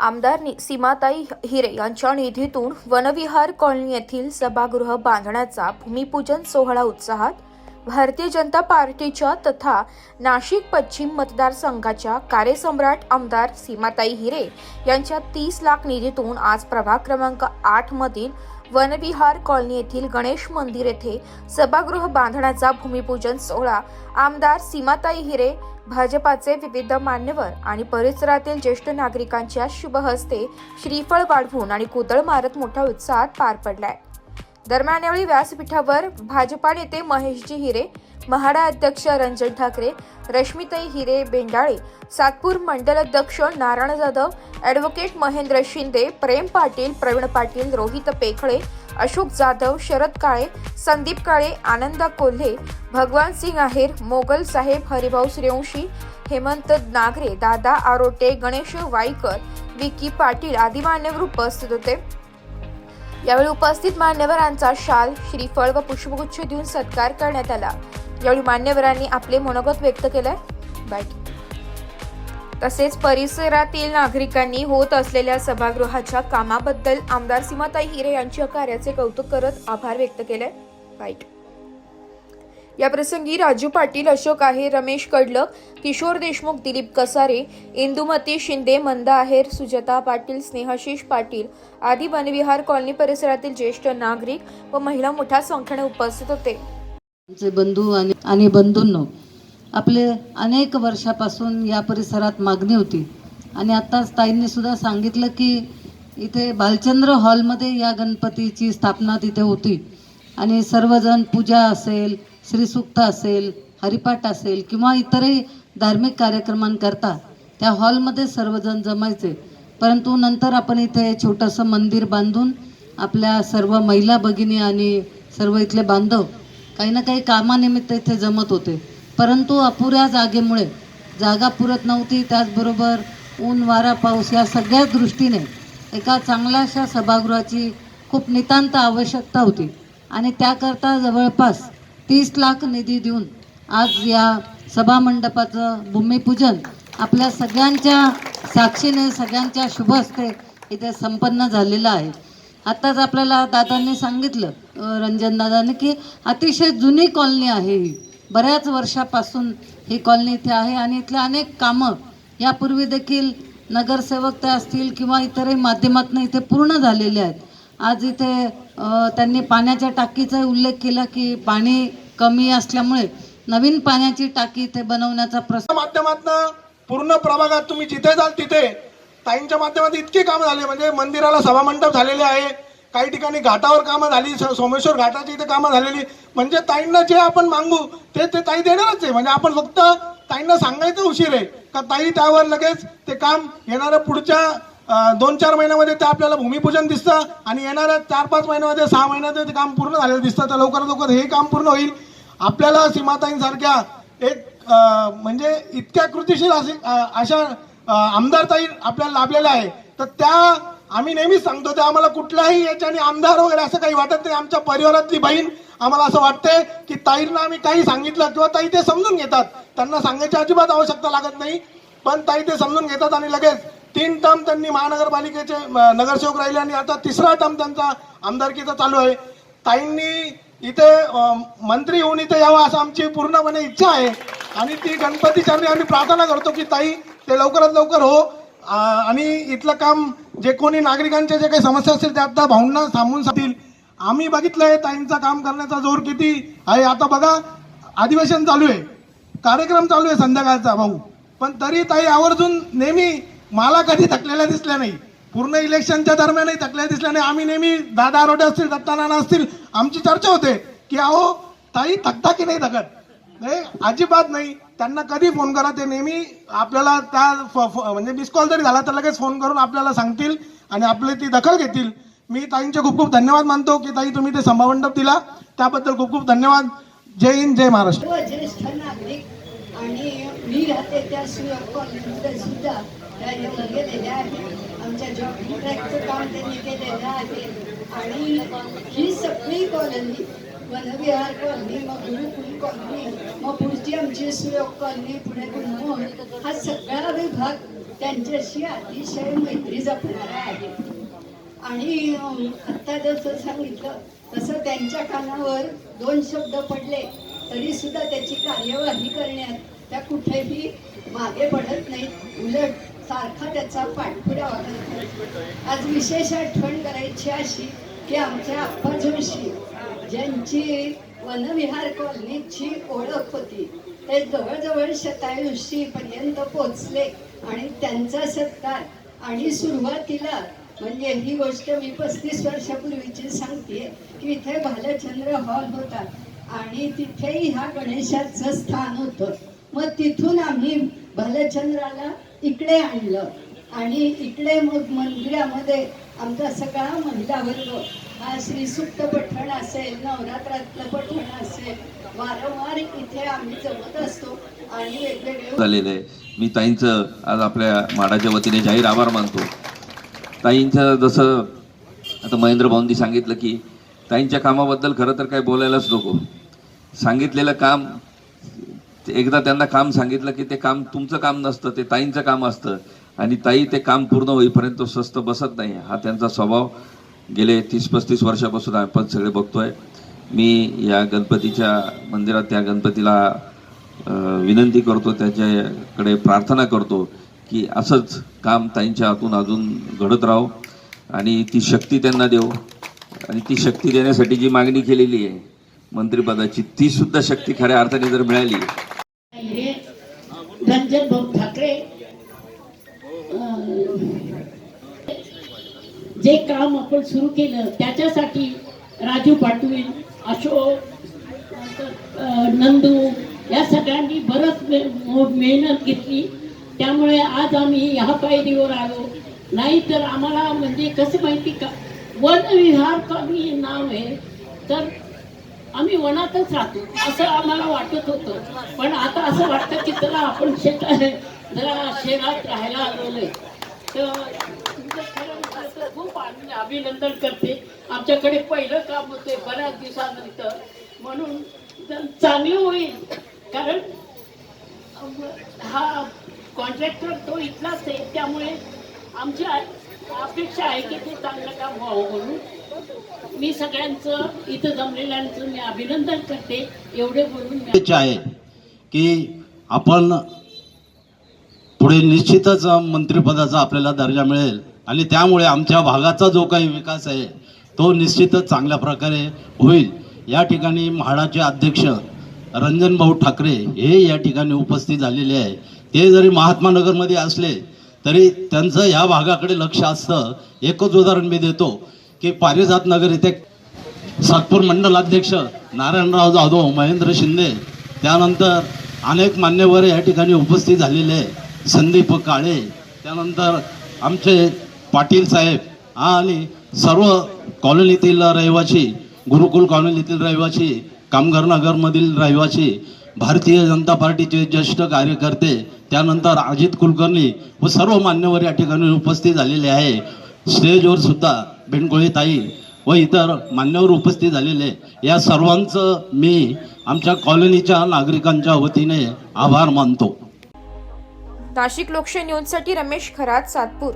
आमदार नि- सीमाताई हिरे यांच्या निधीतून वनविहार कॉलनी येथील सभागृह बांधण्याचा भूमिपूजन सोहळा उत्साहात भारतीय जनता पार्टीच्या तथा नाशिक पश्चिम मतदारसंघाच्या कार्यसम्राट आमदार सीमाताई हिरे यांच्या तीस लाख निधीतून आज प्रभाग क्रमांक आठ मधील वनविहार कॉलनी येथील गणेश मंदिर येथे सभागृह बांधण्याचा भूमिपूजन सोहळा आमदार सीमाताई हिरे भाजपाचे विविध मान्यवर आणि परिसरातील ज्येष्ठ नागरिकांच्या शुभ हस्ते श्रीफळ वाढवून आणि कुदळ मारत मोठ्या उत्साहात पार पडलाय. दरम्यान यावेळी व्यासपीठावर भाजपा नेते महेशजी हिरे म्हाडा अध्यक्ष रंजन ठाकरे रश्मिताई हिरे बेंडाळे सातपूर मंडल अध्यक्ष नारायण जाधव ॲडव्होकेट महेंद्र शिंदे प्रेम पाटील प्रवीण पाटील रोहित पेखळे अशोक जाधव शरद काळे संदीप काळे आनंदा कोल्हे भगवान सिंग आहेर मोगल साहेब हरिभाऊ सूर्यवंशी हेमंत नागरे दादा आरोटे गणेश वाईकर विकी पाटील आदी मान्यवर उपस्थित होते. यावेळी उपस्थित मान्यवरांचा शाल श्रीफळ व पुष्पगुच्छ देऊन सत्कार करण्यात आला. यावेळी मान्यवरांनी आपले मनोगत व्यक्त केलंय. बाईट तसेच परिसरातील नागरिकांनी होत असलेल्या सभागृहाच्या कामाबद्दल आमदार सीमाताई हिरे यांच्या कार्याचे कौतुक करत आभार व्यक्त केले वाईट या प्रसंगी राजू पाटील अशोक आहे रमेश कडलक किशोर देशमुख दिलीप कसारे इंदुमती शिंदे मंदा आहेर सुजाता पाटील स्नेहशीष पाटील आदी वनविहार कॉलनी परिसरातील ज्येष्ठ नागरिक व महिला मोठ्या संख्येने उपस्थित होते. बंधू आणि आणि बंधूंनो आपले अनेक वर्षापासून या परिसरात मागणी होती. आणि आत्ताच ताईंनी सुद्धा सांगितलं की इथे भालचंद्र हॉलमध्ये या गणपतीची स्थापना तिथे होती. आणि सर्वजण पूजा असेल श्रीसुक्त असेल हरिपाठ असेल किंवा इतरही धार्मिक कार्यक्रमांकरता त्या हॉलमध्ये सर्वजण जमायचे. परंतु नंतर आपण इथे छोटंसं मंदिर बांधून आपल्या सर्व महिला भगिनी आणि सर्व इथले बांधव काही ना काही कामानिमित्त इथे जमत होते. परंतु अपुऱ्या जागेमुळे जागा पुरत नव्हती त्याचबरोबर ऊन वारा पाऊस या सगळ्या दृष्टीने एका चांगल्याशा सभागृहाची खूप नितांत आवश्यकता होती. आणि त्याकरता जवळपास तीस लाख निधी देऊन आज या सभामंडपाचं भूमिपूजन आपल्या सगळ्यांच्या साक्षीने सगळ्यांच्या शुभ हस्ते इथे संपन्न झालेलं आहे. आत्ताच आपल्याला दादांनी सांगितलं रंजन दादांनी की अतिशय जुनी कॉलनी आहे ही. बऱ्याच वर्षापासून ही कॉलनी इथे आहे आणि इथल्या अनेक कामं यापूर्वी देखील नगरसेवक त्या असतील किंवा इतरही माध्यमातून इथे पूर्ण झालेले आहेत. आज इथे त्यांनी पाण्याच्या टाकीचा उल्लेख केला की पाणी कमी असल्यामुळे नवीन पाण्याची टाकी इथे बनवण्याचा प्रस्ताव माध्यमातून पूर्ण प्रभागात तुम्ही जिथे जाल तिथे ताईंच्या माध्यमात इतके कामं झाले म्हणजे मंदिराला सभामंडप झालेले आहे काही ठिकाणी घाटावर कामं झाली स- सोमेश्वर घाटाची इथे कामं झालेली म्हणजे ताईंना जे आपण मागू ते ते ताई देणारच आहे. म्हणजे आपण फक्त ताईंना सांगायचं उशीर आहे का ताई त्यावर लगेच ते काम येणाऱ्या पुढच्या दोन चार महिन्यामध्ये ते आपल्याला भूमिपूजन दिसतं आणि येणाऱ्या चार पाच महिन्यामध्ये सहा महिन्यामध्ये ते काम पूर्ण झालेलं दिसतं तर लवकरात लवकर हे काम पूर्ण होईल. आपल्याला सीमाताईंसारख्या एक म्हणजे इतक्या कृतीशील असे अशा आमदारताई आपल्याला लाभलेल्या आहे. तर त्या आम्ही नेहमीच सांगतो त्या आम्हाला कुठल्याही याच्याने आमदार वगैरे असं काही वाटत नाही. आमच्या परिवारातली बहीण आम्हाला असं वाटतंय की ताईंना आम्ही काही सांगितलं किंवा ताई ते समजून घेतात. त्यांना सांगायची अजिबात आवश्यकता लागत नाही पण ताई ते समजून घेतात आणि लगेच तीन टर्म त्यांनी महानगरपालिकेचे नगरसेवक राहिले आणि आता तिसरा टर्म त्यांचा आमदारकीचा चालू आहे. ताईंनी इथे मंत्री होऊन इथे यावं असं आमची पूर्णपणे इच्छा आहे. आणि ती गणपती चरणी आम्ही प्रार्थना करतो की ताई ते लवकरात लवकर हो. आणि इथलं काम जे कोणी नागरिकांच्या जे काही समस्या असतील त्या आता भाऊंना थांबून सांगतील. आम्ही बघितलंय ताईंचा काम करण्याचा जोर किती आहे. आता बघा अधिवेशन चालू आहे. कार्यक्रम चालू आहे संध्याकाळचा भाऊ. पण तरी ताई आवर्जून नेहमी मला कधी थकलेल्या दिसल्या नाही. पूर्ण इलेक्शनच्या दरम्यानही थकल्या दिसल्याने आम्ही नेहमी दादा रोडे असतील दत्तानाना असतील आमची चर्चा होते की अहो ताई थकता की नाही थकत नाही अजिबात नाही. त्यांना कधी फोन करा ते नेहमी आपल्याला त्या फ- फ- म्हणजे मिस कॉल जरी झाला तर लगेच फोन करून आपल्याला सांगतील आणि आपली ती दखल घेतील. मी ताईंचे खूप खूप धन्यवाद मानतो की ताई तुम्ही ते सभामंडप दिला. त्याबद्दल खूप खूप धन्यवाद. जय हिंद जय महाराष्ट्र. हो, ज्येष्ठ नागरिक आणि मी राहते त्या सुद्धा त्या येऊन गेलेल्या आहेत आमच्या जॉब कॉन्ट्रॅक्टचं काम त्यांनी केलेलं आहे. आणि ही सगळी कॉलनी वनविहार कॉलनी मग गुरुकुल कॉलनी मग पुढची आमची सुयोग कॉलनी पुणे गुलमोहन हा सगळा विभाग त्यांच्याशी अतिशय मैत्री जपणारा आहे. आणि आत्ता जसं सांगितलं तसं त्यांच्या कानावर दोन शब्द पडले तरी सुद्धा त्याची कार्यवाही करण्यात त्या कुठेही मागे पडत नाहीत. उलट सारखा त्याचा पाठपुरावा करतात. आज विशेष आठवण करायची अशी की आमच्या आप्पा जोशी ज्यांची वनविहार कॉलनीची ओळख होती ते जवळजवळ शतायुषी पर्यंत पोचले आणि त्यांचा सत्कार आणि सुरुवातीला म्हणजे ही गोष्ट मी पस्तीस वर्षापूर्वीची सांगते की इथे भालचंद्र हॉल होता आणि तिथेही ह्या गणेशाचं स्थान होतं. मग तिथून आम्ही भालचंद्राला इकडे आणलं. आणि इकडे मग मंदिरामध्ये आमचा सगळा महिला वर्ग हा श्रीसुक्त पठण असेल नवरात्रातलं पठण असेल वारंवार इथे आम्ही जमत असतो आणि वेगवेगळे झालेलं आहे. मी ताईंचं आज आपल्या माडाच्या वतीने जाहीर आभार मानतो. ताईंचं जसं आता महेंद्र भाऊंनी सांगितलं की ताईंच्या कामाबद्दल खरं तर काही बोलायलाच नको. सांगितलेलं काम एकदा त्यांना काम सांगितलं की ते काम तुमचं काम नसतं ते ताईंचं काम असतं. आणि ताई ते काम पूर्ण होईपर्यंत तो स्वस्त बसत नाही. हा त्यांचा स्वभाव. गेले तीस पस्तीस वर्षापासून आपण सगळे बघतोय. मी या गणपतीच्या मंदिरात त्या गणपतीला विनंती करतो त्याच्याकडे प्रार्थना करतो की असंच काम ताईंच्या हातून अजून घडत राहो. आणि ती शक्ती त्यांना देऊ. आणि ती शक्ती देण्यासाठी जी मागणी केलेली आहे मंत्रिपदाची तीसुद्धा शक्ती खऱ्या अर्थाने जर मिळाली जे काम आपण सुरू केलं त्याच्यासाठी राजू पाटवील अशोक नंदू या सगळ्यांनी बरंच मे- मेहनत घेतली. त्यामुळे आज आम्ही ह्या पायरीवर आलो. नाही तर आम्हाला म्हणजे कसं माहिती का वन विहार कॉलनी नाव आहे. तर आम्ही वनातच राहतो असं आम्हाला वाटत होतं. पण आता असं वाटतं की चला आपण शेतात जरा शहरात राहायला आलोय तर तुमचं खरं म्हटलं तर खूप आम्ही अभिनंदन करते. आमच्याकडे पहिलं काम होते बऱ्याच दिवसानंतर. म्हणून चांगलं होईल कारण हा कॉन्ट्रॅक्टर तो इथलाच आहे त्यामुळे आमची अपेक्षा आहे की ते चांगलं काम व्हावं म्हणून. मी सगळ्यांचं इथं जमलेल्यांचं मी अभिनंदन करते. एवढे बोलून इच्छा आहे की आपण पुढे निश्चितच मंत्रिपदाचा आपल्याला दर्जा मिळेल. आणि त्यामुळे आमच्या भागाचा जो काही विकास आहे तो निश्चितच चांगल्या प्रकारे होईल. या ठिकाणी म्हाडाचे अध्यक्ष रंजनभाऊ ठाकरे हे या ठिकाणी उपस्थित झालेले आहे. ते जरी महात्मा नगरमध्ये असले तरी त्यांचं या भागाकडे लक्ष असतं. एकच उदाहरण मी देतो की पारिजात नगर इथे सातपूर मंडलाध्यक्ष नारायणराव जाधव महेंद्र शिंदे त्यानंतर अनेक मान्यवर या ठिकाणी उपस्थित झालेले संदीप काळे त्यानंतर आमचे पाटील साहेब आणि सर्व कॉलनीतील रहिवासी गुरुकुल कॉलनीतील रहिवासी कामगार नगरमधील रहिवासी भारतीय जनता पार्टीचे ज्येष्ठ कार्यकर्ते त्यानंतर अजित कुलकर्णी व सर्व मान्यवर या ठिकाणी उपस्थित झालेले आहे. स्टेजवर सुद्धा बेणकोळी ताई व इतर मान्यवर उपस्थित झालेले. या सर्वांचं मी आमच्या कॉलनीच्या नागरिकांच्या वतीने आभार मानतो. नाशिक लोकशाही न्यूजसाठी रमेश खरात सातपूर.